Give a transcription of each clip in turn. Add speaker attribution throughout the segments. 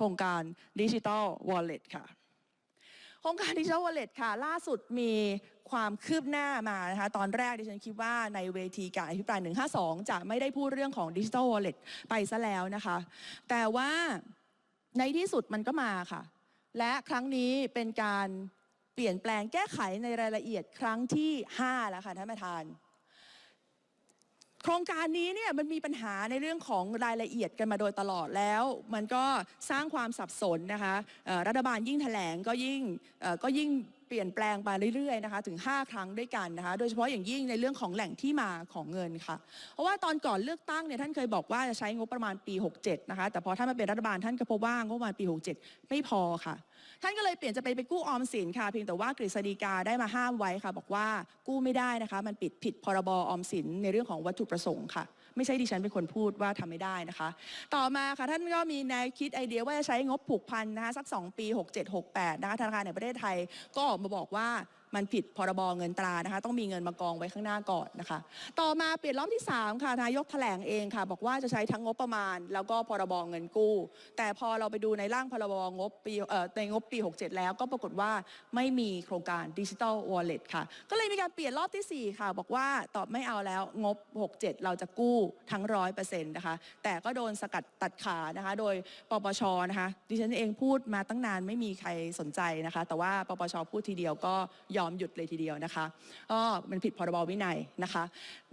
Speaker 1: ครงการดิจิ t a ลวอลเล็ตค่ะ โครงการดิจิทัลวอลเล็ตค่ะ ล่าสุดมีความคืบหน้ามานะคะตอนแรกดิฉันคิดว่าในเวทีการอภิปราย 152 จะไม่ได้พูดเรื่องของดิจิทัลวอลเล็ตไปซะแล้วนะคะ แต่ว่าในที่สุดมันก็มาค่ะ และครั้งนี้เป็นการเปลี่ยนแปลงแก้ไขในรายละเอียดครั้งที่ 5 แล้วค่ะท่านประธาน โครงการนี้เนี่ยมันมีปัญหาในเรื่องของรายละเอียดกันมาโดยตลอดแล้ว มันก็สร้างความสับสนนะคะรัฐบาลยิ่งแถลงก็ยิ่งก็ยิ่งเปลี่ยนแปลงไปเรื่อยๆนะคะถึง 5 ครั้งด้วยกันนะคะโดยเฉพาะอย่างยิ่งในเรื่องของแหล่งที่มาของเงินค่ะ เพราะว่าตอนก่อนเลือกตั้งเนี่ยท่านเคยบอกว่าจะใช้งบประมาณปี 67นะคะแต่พอท่านมาเป็นรัฐบาลท่านก็พบว่างบประมาณปี 67 ไม่พอค่ะ ท่านก็เลยเปลี่ยนจะไปไปกู้ออมสินค่ะ เพียงแต่ว่ากฤษฎีกาได้มาห้ามไว้ค่ะ บอกว่ากู้ไม่ได้นะคะ มันปิดผิดพรบออมสินในเรื่องของวัตถุประสงค์ค่ะ ไม่ใช่ดิฉันเป็นคนพูดว่าทำไม่ได้นะคะ ต่อมาค่ะท่านก็มีแนวคิดไอเดียว่าจะใช้งบผูกพันนะคะสัก 2 ปี 67-68นะคะธนาคารแห่งประเทศไทยก็ออกมาบอกว่า มันผิดพรบเงินตรานะคะ ต้องมีเงินมากองไว้ข้างหน้าก่อนนะคะ ต่อมาเปลี่ยนรอบที่ 3 ค่ะนายกแถลงเองค่ะ บอกว่าจะใช้ทั้งงบประมาณ แล้วก็พรบเงินกู้ แต่พอเราไปดูในร่างพรบงบปีในงบปี 67 แล้วก็ปรากฏว่าไม่มีโครงการดิจิ t a ลวอลเล็ตค่ะ ก็เลยมีการเปลี่ยนรอบทีสี่ 4 ค่ะ บอกว่าตอบไม่เอาแล้วงบ 67 เราจะกู้ทั้งร้อยเปอร์เซ็นต์นะคะ แต่ก็โดนสกัดตัดขานะคะ โดยปปชนะคะดิฉันเองพูดมาตั้งนานไม่มีใครสนใจนะคะ แต่ว่าปปชพูดทีเดียวก็ยอมหยุดเลยทีเดียวนะคะก็มันผิดพรบวินัยนะคะ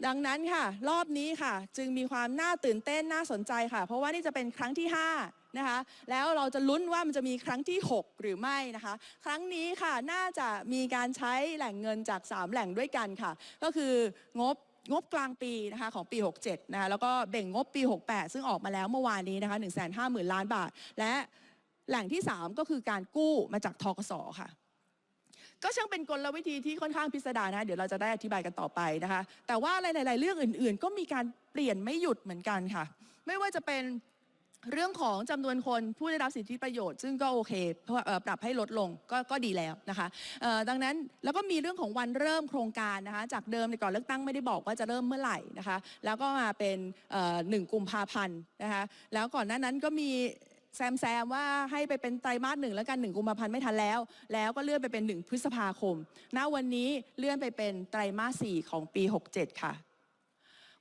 Speaker 1: ดังนั้นค่ะ รอบนี้ค่ะ จึงมีความน่าตื่นเต้นน่าสนใจค่ะ เพราะว่านี่จะเป็นครั้งที่ 5นะคะแล้วเราจะลุ้นว่ามันจะมีครั้งที่ 6 หรือไม่นะคะ ครั้งนี้ค่ะน่าจะมีการใช้แหล่งเงินจาก 3 แหล่งด้วยกันค่ะ ก็คืองบงบกลางปีนะคะของปี 67 นะคะแล้วก็แบ่งงบปี 68 ซึ่งออกมาแล้วเมื่อวานนี้นะคะ1 5 0 0 0 0 ล้านบาท และแหล่งที่ 3 ก็คือการกู้มาจากทกสค่ะ ก็ช่างเป็นกลวิธีที่ค่อนข้างพิสดารนะเดี๋ยวเราจะได้อธิบายกันต่อไปนะคะ แต่ว่าหลาย ๆ เรื่องอื่น ๆ ก็มีการเปลี่ยนไม่หยุดเหมือนกันค่ะ ไม่ว่าจะเป็นเรื่องของจำนวนคนผู้ได้รับสิทธิประโยชน์ ซึ่งก็โอเคเพราะปรับให้ลดลงก็ก็ดีแล้วนะคะดังนั้นแล้วก็มีเรื่องของวันเริ่มโครงการนะคะจากเดิมในก่อนเลือกตั้งไม่ได้บอกว่าจะเริ่มเมื่อไหร่นะคะแล้วก็มาเป็นหนึ่งกุมภาพันธ์นะคะแล้วก่อนหน้านั้นก็มี แซมแซมว่าให้ไปเป็นไตรมาสหนึ่งแล้วกันหนึ่งกุมภาพันธ์ไม่ทันแล้ว แล้วก็เลื่อนไปเป็นหนึ่งพฤษภาคม ณ วันนี้เลื่อนไปเป็นไตรมาสสี่ของปี 67 ค่ะ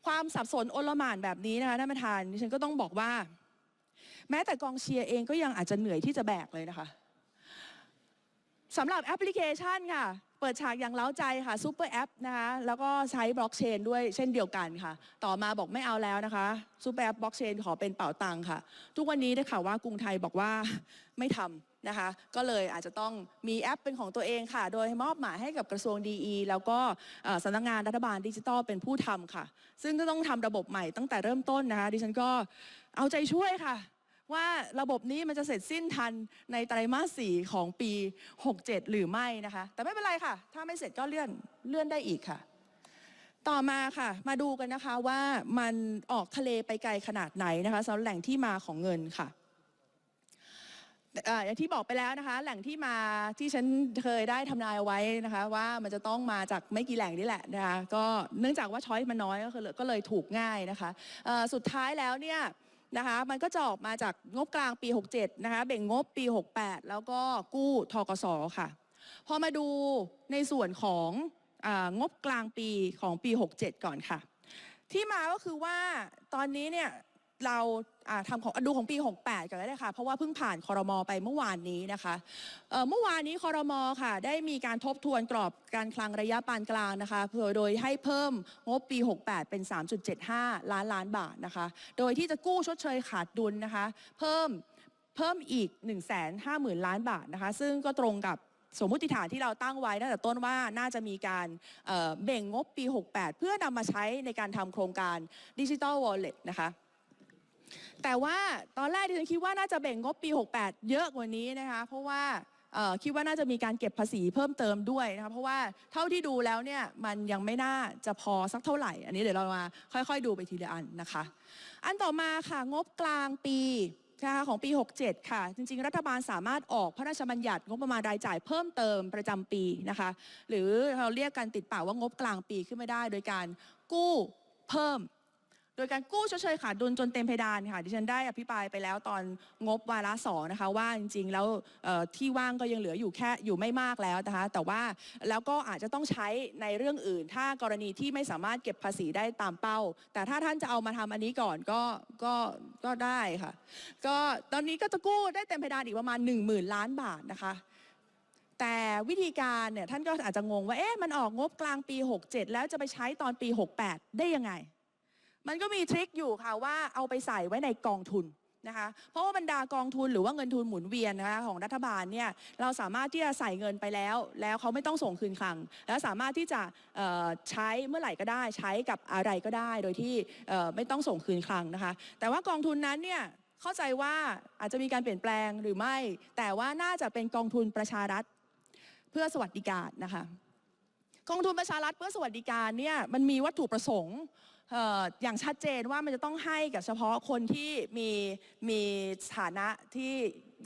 Speaker 1: ความสับสนโอลหม่านแบบนี้นะคะท่านประธานดิฉันก็ต้องบอกว่า แม้แต่กองเชียร์เองก็ยังอาจจะเหนื่อยที่จะแบกเลยนะคะ สำหรับแอปพลิเคชันค่ะ เปิดฉากอย่างเล้าใจค่ะซูเปอร์แอปนะคะแล้วก็ใช้บล็อกเชนด้วยเช่นเดียวกันค่ะ ต่อมาบอกไม่เอาแล้วนะคะซูเปอร์แอปบล็อกเชนขอเป็นเป๋าตังค่ะ ทุกวันนี้ได้ข่าวว่ากรุงไทยบอกว่าไม่ทำนะคะ ก็เลยอาจจะต้องมีแอปเป็นของตัวเองค่ะ โดยมอบหมายให้กับกระทรวงดีแล้วก็สำนักงานรัฐบาลดิจิทัลเป็นผู้ทำค่ะ ซึ่งก็ต้องทำระบบใหม่ตั้งแต่เริ่มต้นนะคะดิฉันก็เอาใจช่วยค่ะ ว่าระบบนี้มันจะเสร็จสิ้นทันในไตรมาสสี่ของปี 67 หรือไม่นะคะ แต่ไม่เป็นไรค่ะ ถ้าไม่เสร็จก็เลื่อนเลื่อนได้อีกค่ะ ต่อมาค่ะ มาดูกันนะคะว่ามันออกทะเลไปไกลขนาดไหนนะคะสำหรับแหล่งที่มาของเงินค่ะอย่างที่บอกไปแล้วนะคะ แหล่งที่มาที่ฉันเคยได้ทำนายเอาไว้นะคะ ว่ามันจะต้องมาจากไม่กี่แหล่งนี่แหละนะคะก็เนื่องจากว่าช้อยมันน้อยก็เลยถูกง่ายนะคะสุดท้ายแล้วเนี่ย นะคะมันก็จะออกมาจากงบกลางปี 67 นะคะแบ่งงบปี 68 แล้วก็กู้ทกสค่ะ พอมาดูในส่วนขององบกลางปีของปี 67 ก่อนค่ะ ที่มาก็คือว่าตอนนี้เนี่ย เราอ่าทำของดูของปี 68กันก็ได้ค่ะ เพราะว่าเพิ่งผ่านคอรมอไปเมื่อวานนี้นะคะเมื่อวานนี้คอรมอค่ะ ได้มีการทบทวนกรอบการคลังระยะปานกลางนะคะเพื่อโดยให้เพิ่มงบปี 68 เป็น 3.75 ล้านล้านบาทนะคะ โดยที่จะกู้ชดเชยขาดดุลนะคะ เพิ่มเพิ่มอีก 1 5 0 0 0 0 ล้านบาทนะคะ ซึ่งก็ตรงกับสมมติฐานที่เราตั้งไว้ตั้งแต่ต้นว่าน่าจะมีการเบ่งงบปี 68 เพื่อนำมาใช้ในการทำโครงการดิจิ t a ลวอลเล็ตนะคะ แต่ว่าตอนแรกดิฉันคิดว่าน่าจะแบ่งงบปี 68 เยอะกว่านี้นะคะเพราะว่าคิดว่าน่าจะมีการเก็บภาษีเพิ่มเติมด้วยนะคะเพราะว่าเท่าที่ดูแล้วเนี่ยมันยังไม่น่าจะพอสักเท่าไหร่ อันนี้เดี๋ยวเรามาค่อยๆ ดูไปทีละอันนะคะ อันต่อมาค่ะงบกลางปีนะคะของปี 67 ค่ะ จริง ๆ รัฐบาลสามารถออกพระราชบัญญัติงบประมาณรายจ่ายเพิ่มเติมประจำปีนะคะ หรือเราเรียกกันติดปากว่างบกลางปีขึ้นไม่ได้ โดยการกู้เพิ่ม โดยการกู้ชดเชยขาดดุลจนเต็มเพดานค่ะดิฉันได้อภิปรายไปแล้วตอนงบวาระสองนะคะว่าจริงๆ แล้วที่ว่างก็ยังเหลืออยู่แค่อยู่ไม่มากแล้วนะคะแต่ว่าแล้วก็อาจจะต้องใช้ในเรื่องอื่น ถ้ากรณีที่ไม่สามารถเก็บภาษีได้ตามเป้า แต่ถ้าท่านจะเอามาทำอันนี้ก่อนก็ก็ก็ได้ค่ะก็ตอนนี้ก็จะกู้ได้เต็มเพดานอีกประมาณ 1 0,000 ล้านบาทนะคะแต่วิธีการเนี่ยท่านก็อาจจะงงว่าเอ๊ะมันออกงบกลางปี 67 แล้วจะไปใช้ตอนปี 68 ได้ยังไง มันก็มีทริคอยู่ค่ะว่าเอาไปใส่ไว้ในกองทุนนะคะเพราะว่าบรรดากองทุนหรือว่าเงินทุนหมุนเวียนนะคะของรัฐบาลเนี่ยเราสามารถที่จะใส่เงินไปแล้ว แล้วเขาไม่ต้องส่งคืนคลัง แล้วสามารถที่จะใช้เมื่อไหร่ก็ได้ ใช้กับอะไรก็ได้ โดยที่ไม่ต้องส่งคืนคลังนะคะ แต่ว่ากองทุนนั้นเนี่ยเข้าใจว่าอาจจะมีการเปลี่ยนแปลงหรือไม่ แต่ว่าน่าจะเป็นกองทุนประชารัฐเพื่อสวัสดิการนะคะกองทุนประชารัฐเพื่อสวัสดิการเนี่ยมันมีวัตถุประสงค์ อย่างชัดเจนว่ามันจะต้องให้กับเฉพาะคนที่มีมีฐานะที่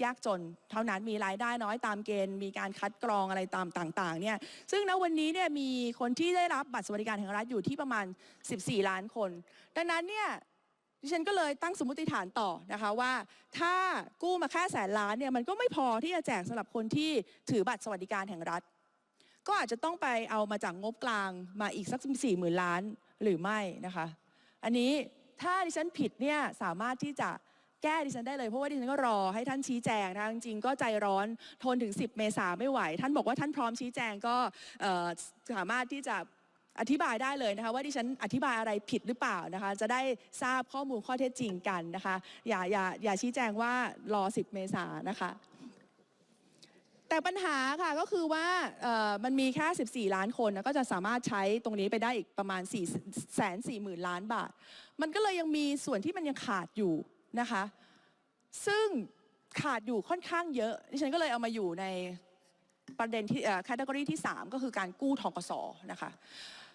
Speaker 1: ยากจนเท่านั้นมีรายได้น้อยตามเกณฑ์ มีการคัดกรองอะไรตามต่างๆเนี่ยซึ่งณวันนี้เนี่ยมีคนที่ได้รับบัตรสวัสดิการแห่งรัฐอยู่ที่ประมาณ 14 ล้านคน ดังนั้นเนี่ยดิฉันก็เลยตั้งสมมติฐานต่อนะคะว่า ถ้ากู้มาแค่แสนล้านเนี่ยมันก็ไม่พอที่จะแจกสำหรับคนที่ถือบัตรสวัสดิการแห่งรัฐ ก็อาจจะต้องไปเอามาจากงบกลางมาอีกสักสี่หมื่นล้าน หรือไม่นะคะ อันนี้ถ้าดิฉันผิดเนี่ยสามารถที่จะแก้ดิฉันได้เลยเพราะว่าดิฉันก็รอให้ท่านชี้แจงนะคะจริงๆก็ใจร้อนทนถึง 10 เมษาไม่ไหว ท่านบอกว่าท่านพร้อมชี้แจงก็สามารถที่จะอธิบายได้เลยนะคะว่าดิฉันอธิบายอะไรผิดหรือเปล่านะคะจะได้ทราบข้อมูลข้อเท็จจริงกันนะคะอย่าอย่าอย่าชี้แจงว่ารอ 10 เมษานะคะ แต่ปัญหาค่ะก็คือว่ามันมีแค่ 14 ล้านคนนะก็จะสามารถใช้ตรงนี้ไปได้อีกประมาณ4แสน4หมื่นล้านบาท มันก็เลยยังมีส่วนที่มันยังขาดอยู่นะคะ ซึ่งขาดอยู่ค่อนข้างเยอะดิฉันก็เลยเอามาอยู่ในประเด็นที่แคตตากรีที่ 3 ก็คือการกู้ทกสนะคะ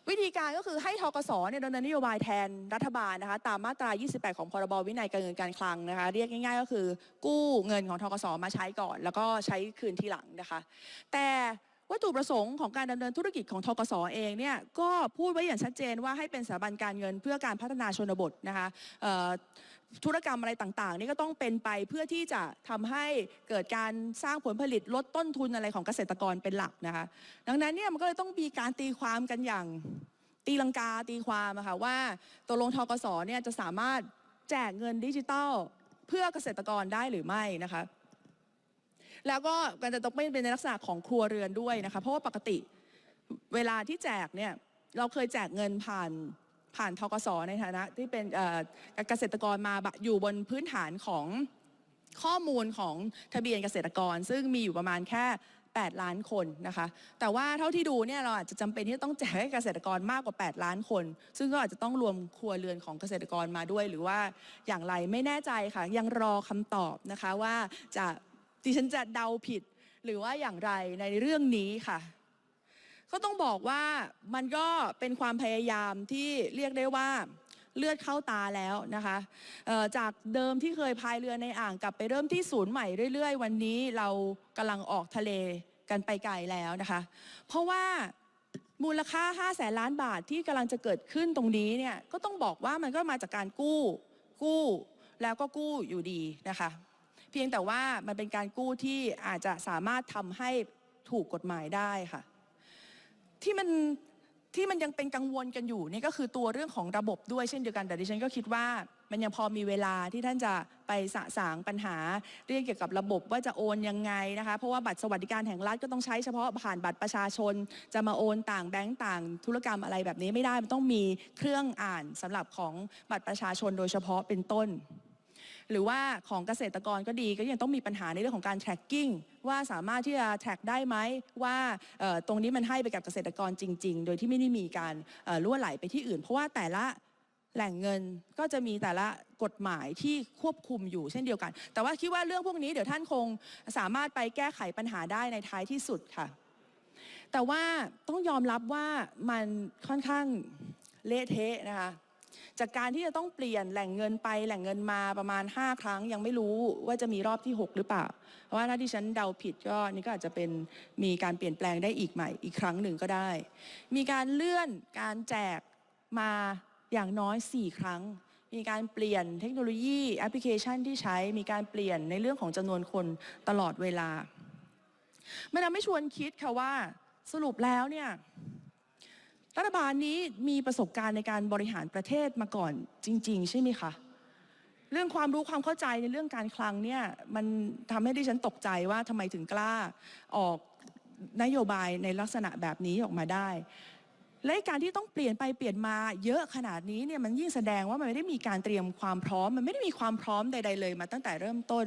Speaker 1: วิธีการก็คือให้ทกศเนี่ยดำเนินนโยบายแทนรัฐบาลนะคะตามมาตรา 28 ของพรบวินัยการเงินการคลังนะคะเรียกง่ายๆ ก็คือกู้เงินของทกศมาใช้ก่อน แล้วก็ใช้คืนทีหลังนะคะ แต่วัตถุประสงค์ของการดำเนินธุรกิจของทกศเองเนี่ยก็พูดไว้อย่างชัดเจนว่าให้เป็นสถาบันการเงินเพื่อการพัฒนาชนบทนะคะ ธุรกรรมอะไรต่างๆนี่ก็ต้องเป็นไปเพื่อที่จะทำให้เกิดการสร้างผลผลิตลดต้นทุนอะไรของเกษตรกรเป็นหลักนะคะ ดังนั้นเนี่ยมันก็เลยต้องมีการตีความกันอย่างตีลังกาตีความอะค่ะว่าตกลงทกสเนี่ยจะสามารถแจกเงินดิจิทัลเพื่อเกษตรกรได้หรือไม่นะคะ แล้วก็การจะต้องเป็นในลักษณะของครัวเรือนด้วยนะคะ เพราะว่าปกติเวลาที่แจกเนี่ยเราเคยแจกเงินผ่าน ผ่านทกสในฐานะที่เป็นเกษตรกรมาอยู่บนพื้นฐานของข้อมูลของทะเบียนเกษตรกร ซึ่งมีอยู่ประมาณแค่ 8 ล้านคนนะคะ แต่ว่าเท่าที่ดูเนี่ยเราอาจจะจำเป็นที่จะต้องแจกให้เกษตรกรมากกว่า 8 ล้านคน ซึ่งก็อาจจะต้องรวมครัวเรือนของเกษตรกรมาด้วย หรือว่าอย่างไรไม่แน่ใจค่ะ ยังรอคำตอบนะคะว่าจะดิฉันจะเดาผิด หรือว่าอย่างไรในเรื่องนี้ค่ะ ก็ต้องบอกว่ามันก็เป็นความพยายามที่เรียกได้ว่าเลือดเข้าตาแล้วนะคะจากเดิมที่เคยพายเรือในอ่างกลับไปเริ่มที่ศูนย์ใหม่เรื่อย ๆ วันนี้เรากำลังออกทะเลกันไปไกลแล้วนะคะ เพราะว่ามูลค่า5แสนล้านบาทที่กำลังจะเกิดขึ้นตรงนี้เนี่ยก็ต้องบอกว่ามันก็มาจากการกู้ กู้แล้วก็กู้อยู่ดีนะคะ เพียงแต่ว่ามันเป็นการกู้ที่อาจจะสามารถทำให้ถูกกฎหมายได้ค่ะ ที่มันที่มันยังเป็นกังวลกันอยู่นี่ก็คือตัวเรื่องของระบบด้วยเช่นเดียวกันแต่ดิฉันก็คิดว่ามันยังพอมีเวลาที่ท่านจะไปสะสางปัญหา เรื่องเกี่ยวกับระบบว่าจะโอนยังไงนะคะเพราะว่าบัตรสวัสดิการแห่งรัฐก็ต้องใช้เฉพาะผ่านบัตรประชาชน จะมาโอนต่างแบงก์ต่างธุรกรรมอะไรแบบนี้ไม่ได้มันต้องมีเครื่องอ่านสำหรับของบัตรประชาชนโดยเฉพาะเป็นต้น หรือว่าของเกษตรกรก็ดีก็ยังต้องมีปัญหาในเรื่องของการ tracking ว่าสามารถที่จะ track ได้ไหมว่าตรงนี้มันให้ไปกับเกษตรกรจริง ๆ โดยที่ไม่ได้มีการล่วไหลไปที่อื่น เพราะว่าแต่ละแหล่งเงินก็จะมีแต่ละกฎหมายที่ควบคุมอยู่เช่นเดียวกัน แต่ว่าคิดว่าเรื่องพวกนี้เดี๋ยวท่านคงสามารถไปแก้ไขปัญหาได้ในท้ายที่สุดค่ะ แต่ว่าต้องยอมรับว่ามันค่อนข้างเละเทะนะคะ จากการที่จะต้องเปลี่ยนแหล่งเงินไปแหล่งเงินมาประมาณ 5 ครั้ง ยังไม่รู้ว่าจะมีรอบที่ 6 หรือเปล่า เพราะว่าถ้าที่ฉันเดาผิดก็นี่ก็อาจจะเป็นมีการเปลี่ยนแปลงได้อีกใหม่อีกครั้งหนึ่งก็ได้ มีการเลื่อนการแจกมาอย่างน้อย 4 ครั้ง มีการเปลี่ยนเทคโนโลยีแอปพลิเคชันที่ใช้มีการเปลี่ยนในเรื่องของจำนวนคนตลอดเวลามันทำให้ชวนคิดค่ะว่าสรุปแล้วเนี่ย รัฐบาลนี้มีประสบการณ์ในการบริหารประเทศมาก่อนจริง ๆ ใช่ไหมคะเรื่องความรู้ความเข้าใจในเรื่องการคลังเนี่ยมันทำให้ดิฉันตกใจว่าทำไมถึงกล้าออกนโยบายในลักษณะแบบนี้ออกมาได้ และการที่ต้องเปลี่ยนไปเปลี่ยนมาเยอะขนาดนี้เนี่ยมันยิ่งแสดงว่ามันไม่ได้มีการเตรียมความพร้อม มันไม่ได้มีความพร้อมใด ๆ เลยมาตั้งแต่เริ่มต้น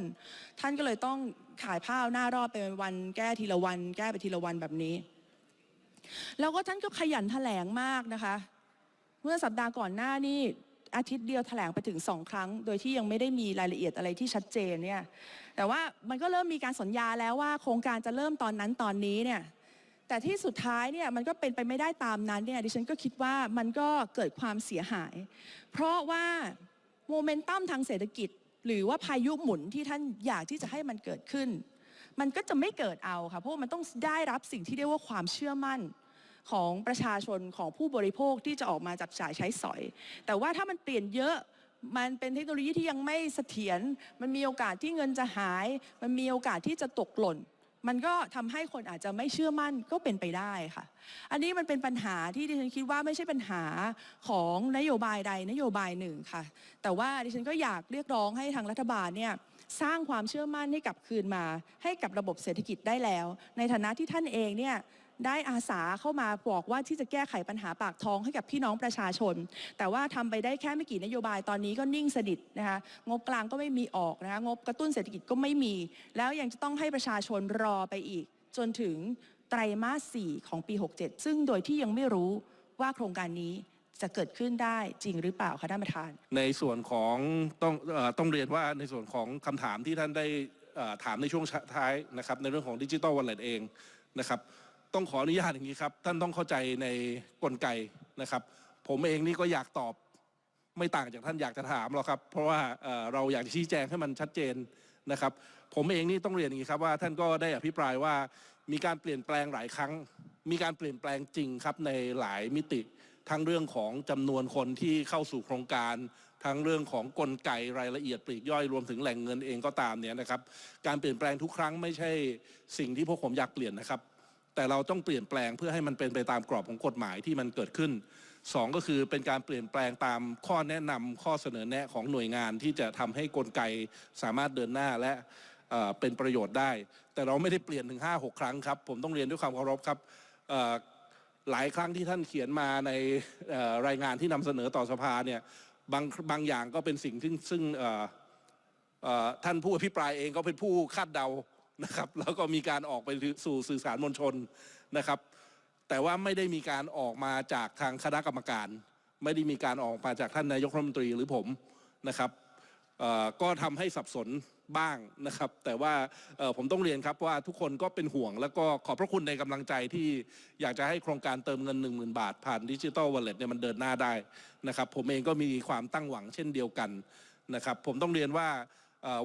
Speaker 1: ท่านก็เลยต้องขายผ้าหน้ารอดไปวันแก้ทีละวัน แก้ไปทีละวันแบบนี้ แล้วก็ท่านก็ขยันแถลงมากนะคะ เมื่อสัปดาห์ก่อนหน้านี่อาทิตย์เดียวแถลงไปถึงสองครั้ง โดยที่ยังไม่ได้มีรายละเอียดอะไรที่ชัดเจนเนี่ย แต่ว่ามันก็เริ่มมีการสัญญาแล้วว่าโครงการจะเริ่มตอนนั้นตอนนี้เนี่ยแต่ที่สุดท้ายเนี่ยมันก็เป็นไปไม่ได้ตามนั้นเนี่ยดิฉันก็คิดว่ามันก็เกิดความเสียหาย เพราะว่าโมเมนตัมทางเศรษฐกิจ หรือว่าพายุหมุนที่ท่านอยากที่จะให้มันเกิดขึ้น มันก็จะไม่เกิดเอาค่ะเพราะมันต้องได้รับสิ่งที่เรียกว่าความเชื่อมั่นของประชาชนของผู้บริโภคที่จะออกมาจับจ่ายใช้สอย แต่ว่าถ้ามันเปลี่ยนเยอะมันเป็นเทคโนโลยีที่ยังไม่เสถียร มันมีโอกาสที่เงินจะหาย มันมีโอกาสที่จะตกหล่น มันก็ทำให้คนอาจจะไม่เชื่อมั่นก็เป็นไปได้ค่ะ อันนี้มันเป็นปัญหาที่ดิฉันคิดว่าไม่ใช่ปัญหาของนโยบายใดนโยบายหนึ่งค่ะ แต่ว่าดิฉันก็อยากเรียกร้องให้ทางรัฐบาลเนี่ย สร้างความเชื่อมั่นให้กลับคืนมา ให้กับระบบเศรษฐกิจได้แล้ว ในฐานะที่ท่านเองเนี่ยได้อาสาเข้ามาบอกว่าที่จะแก้ไขปัญหาปากท้องให้กับพี่น้องประชาชน แต่ว่าทำไปได้แค่ไม่กี่นโยบายตอนนี้ก็นิ่งสนิทนะคะงบกลางก็ไม่มีออกนะคะงบกระตุ้นเศรษฐกิจก็ไม่มี แล้วยังจะต้องให้ประชาชนรอไปอีก จนถึงไตรมาส 4 ของปี 67 ซึ่งโดยที่ยังไม่รู้ว่าโครงการนี้ จะเกิดขึ้นได้จริงหรือเปล่าคะท่านประธาน
Speaker 2: ในส่วนของต้องเอ่อต้องเรียนว่าในส่วนของคำถามที่ท่านได้เอ่อถามในช่วงท้ายนะครับในเรื่องของดิจิ t a ลวอลเล็ตเองนะครับต้องขออนุญาตอย่างนี้ครับ ท่านต้องเข้าใจในกลไกนะครับ ผมเองนี่ก็อยากตอบ ไม่ต่างจากท่านอยากจะถามหรอกครับ เพราะว่าเอ่อเราอยากชี้แจงให้มันชัดเจนนะครับ ผมเองนี่ต้องเรียนอย่างนี้ครับว่าท่านก็ได้อภิปรายว่ามีการเปลี่ยนแปลงหลายครั้ง มีการเปลี่ยนแปลงจริงครับในหลายมิติทั้งเรื่องของจำนวนคนที่เข้าสู่โครงการ ทั้งเรื่องของกลไกรายละเอียดปลีกย่อยรวมถึงแหล่งเงินเองก็ตามเนี่ยนะครับ การเปลี่ยนแปลงทุกครั้งไม่ใช่สิ่งที่พวกผมอยากเปลี่ยนนะครับ แต่เราต้องเปลี่ยนแปลงเพื่อให้มันเป็นไปตามกรอบของกฎหมายที่มันเกิดขึ้นสองก็คือเป็นการเปลี่ยนแปลงตามข้อแนะนำข้อเสนอแนะของหน่วยงานที่จะทำให้กลไกสามารถเดินหน้าและเเป็นประโยชน์ได้ แต่เราไม่ได้เปลี่ยนถึง5 6 ครั้งครับ ผมต้องเรียนด้วยความเคารพครับ หลายครั้งที่ท่านเขียนมาในรายงานที่นำเสนอต่อสภาเนี่ยบางบางอย่างก็เป็นสิ่งที่ซึ่งเอ่อเอ่อท่านผู้อภิปรายเองก็เป็นผู้คาดเดานะครับ แล้วก็มีการออกไปสู่สื่อสารมวลชนนะครับ แต่ว่าไม่ได้มีการออกมาจากทางคณะกรรมการ ไม่ได้มีการออกมาจากท่านนายกรัฐมนตรีหรือผมนะครับ ก็ทำให้สับสนบ้างนะครับ แต่ว่าผมต้องเรียนครับว่าทุกคนก็เป็นห่วง แล้วก็ขอบพระคุณในกำลังใจที่อยากจะให้โครงการเติมเงิน 1 0,000 บาท ผ่านดิจิ t a ลวอลเล็ตเนี่ยมันเดินหน้าได้นะครับ ผมเองก็มีความตั้งหวังเช่นเดียวกันนะครับ ผมต้องเรียนว่า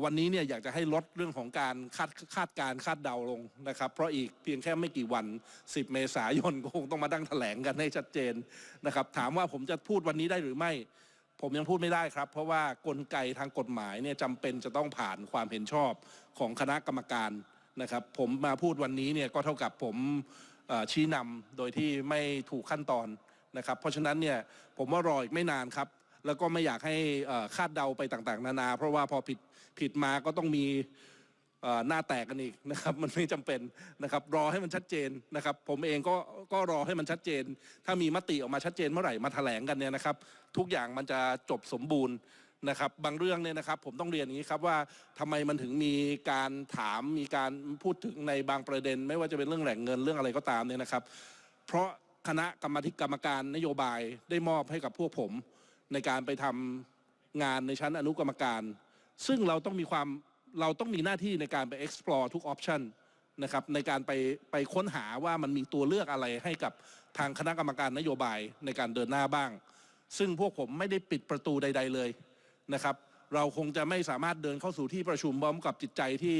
Speaker 2: วันนี้เนี่ยอยากจะให้ลดเรื่องของการคาดคาดการคาดเดาลงนะครับ เพราะอีกเพียงแค่ไม่กี่วัน 10 เมษายนก็คงต้องมาดั้งแถลงกันให้ชัดเจนนะครับ ถามว่าผมจะพูดวันนี้ได้หรือไม่ ผมยังพูดไม่ได้ครับ เพราะว่ากลไกทางกฎหมายเนี่ยจำเป็นจะต้องผ่านความเห็นชอบของคณะกรรมการนะครับ ผมมาพูดวันนี้เนี่ยก็เท่ากับผมชี้นำโดยที่ไม่ถูกขั้นตอนนะครับ เพราะฉะนั้นเนี่ยผมว่ารออีกไม่นานครับ แล้วก็ไม่อยากให้คาดเดาไปต่างๆ นานา เพราะว่าพอผิดผิดมาก็ต้องมี หน้าแตกกันอีกนะครับมันไม่จำเป็นนะครับรอให้มันชัดเจนนะครับ ผมเองก็ก็รอให้มันชัดเจน ถ้ามีมติออกมาชัดเจนเมื่อไหร่มาแถลงกันเนี่ยนะครับ ทุกอย่างมันจะจบสมบูรณ์นะครับบางเรื่องเนี่ยนะครับผมต้องเรียนอย่างนี้ครับว่าทำไมมันถึงมีการถามมีการพูดถึงในบางประเด็น ไม่ว่าจะเป็นเรื่องแหล่งเงินเรื่องอะไรก็ตามเนี่ยนะครับ เพราะคณะกรรมธิกรรมการนโยบายได้มอบให้กับพวกผมในการไปทำงานในชั้นอนุกรรมการ ซึ่งเราต้องมีความ เราต้องมีหน้าที่ในการไป explore ทุก option นะครับในการไปไปค้นหาว่ามันมีตัวเลือกอะไรให้กับทางคณะกรรมการนโยบายในการเดินหน้าบ้าง ซึ่งพวกผมไม่ได้ปิดประตูใด ๆเลยนะครับ เราคงจะไม่สามารถเดินเข้าสู่ที่ประชุมพร้อมกับจิตใจที่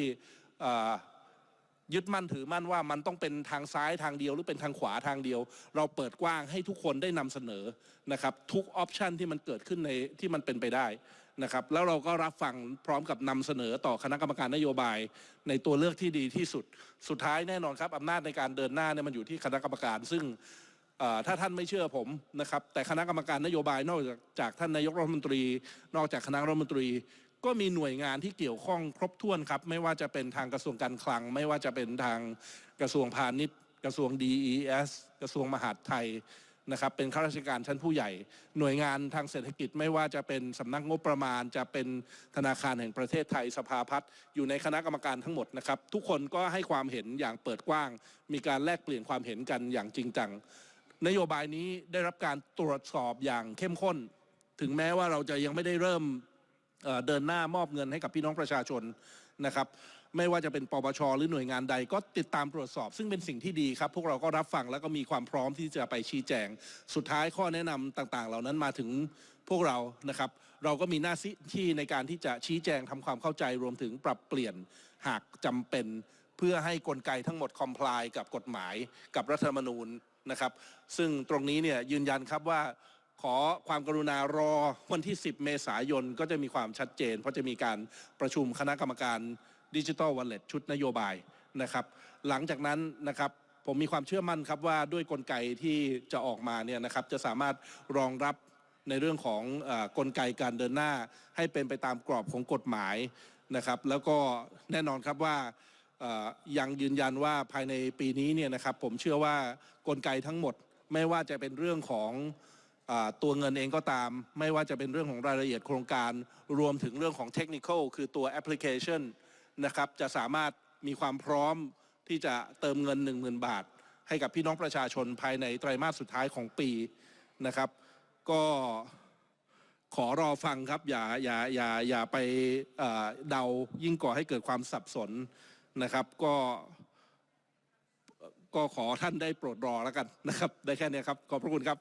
Speaker 2: ยึดมั่นถือมั่นว่ามันต้องเป็นทางซ้ายทางเดียวหรือเป็นทางขวาทางเดียว เราเปิดกว้างให้ทุกคนได้นำเสนอนะครับทุกออปชันที่มันเกิดขึ้นในที่มันเป็นไปได้ นะครับแล้วเราก็รับฟังพร้อมกับนำเสนอต่อคณะกรรมการนโยบาย ในตัวเลือกที่ดีที่สุด สุดท้ายแน่นอนครับอำนาจในการเดินหน้าเนี่ยมันอยู่ที่คณะกรรมการ ซึ่งถ้าท่านไม่เชื่อผมนะครับ แต่คณะกรรมการนโยบายนอกจากจากท่านนายกรัฐมนตรี นอกจากคณะรัฐมนตรี ก็มีหน่วยงานที่เกี่ยวข้องครบถ้วนครับ ไม่ว่าจะเป็นทางกระทรวงการคลัง ไม่ว่าจะเป็นทางกระทรวงพาณิชย์ กระทรวง DES กระทรวงมหาดไทย นะครับเป็นข้าราชการชั้นผู้ใหญ่ หน่วยงานทางเศรษฐกิจไม่ว่าจะเป็นสำนักงบประมาณ จะเป็นธนาคารแห่งประเทศไทยสภาพัฒน์อยู่ในคณะกรรมการทั้งหมดนะครับ ทุกคนก็ให้ความเห็นอย่างเปิดกว้าง มีการแลกเปลี่ยนความเห็นกันอย่างจริงจังนโยบายนี้ได้รับการตรวจสอบอย่างเข้มข้น ถึงแม้ว่าเราจะยังไม่ได้เริ่มเดินหน้ามอบเงินให้กับพี่น้องประชาชนนะครับ ไม่ว่าจะเป็นปปชหรือหน่วยงานใดก็ติดตามตรวจสอบ ซึ่งเป็นสิ่งที่ดีครับ พวกเราก็รับฟังแล้วก็มีความพร้อมที่จะไปชี้แจง สุดท้ายข้อแนะนำต่างๆ เหล่านั้นมาถึงพวกเรานะครับ เราก็มีหน้าที่ในการที่จะชี้แจงทำความเข้าใจรวมถึงปรับเปลี่ยนหากจำเป็น เพื่อให้กลไกทั้งหมดคอมพลายกับกฎหมายกับรัฐธรรมนูญนะครับ ซึ่งตรงนี้เนี่ยยืนยันครับว่าขอความกรุณารอวันที่ 10 เมษายนก็จะมีความชัดเจน เพราะจะมีการประชุมคณะกรรมการ ดิจิ t a ลว a ลเล็ตชุดนโยบายนะครับ หลังจากนั้นนะครับผมมีความเชื่อมั่นครับว่าด้วยกลไกที่จะออกมาเนี่ยนะครับจะสามารถรองรับในเรื่องของอกลไกการเดินหน้า ให้เป็นไปตามกรอบของกฎหมายนะครับ แล้วก็แน่นอนครับว่ายังยืนยันว่าภายในปีนี้เนี่ยนะครับผมเชื่อว่ากลไกทั้งหมด ไม่ว่าจะเป็นเรื่องของอตัวเงินเองก็ตาม ไม่ว่าจะเป็นเรื่องของรายละเอียดโครงการ รวมถึงเรื่องของเทคนิคคือตัวแอปพลิเคชัน นะครับจะสามารถมีความพร้อมที่จะเติมเงิน 10,000 บาท ให้กับพี่น้องประชาชนภายในไตรมาสสุดท้ายของปีนะครับ ก็ขอรอฟังครับอย่าอย่าอย่าอย่าไปเอ่อเดายิ่งก่อให้เกิดความสับสนนะครับก็ก็ขอท่านได้โปรดรอแล้วกันนะครับ ได้แค่นี้ครับ ขอบพระคุณครับ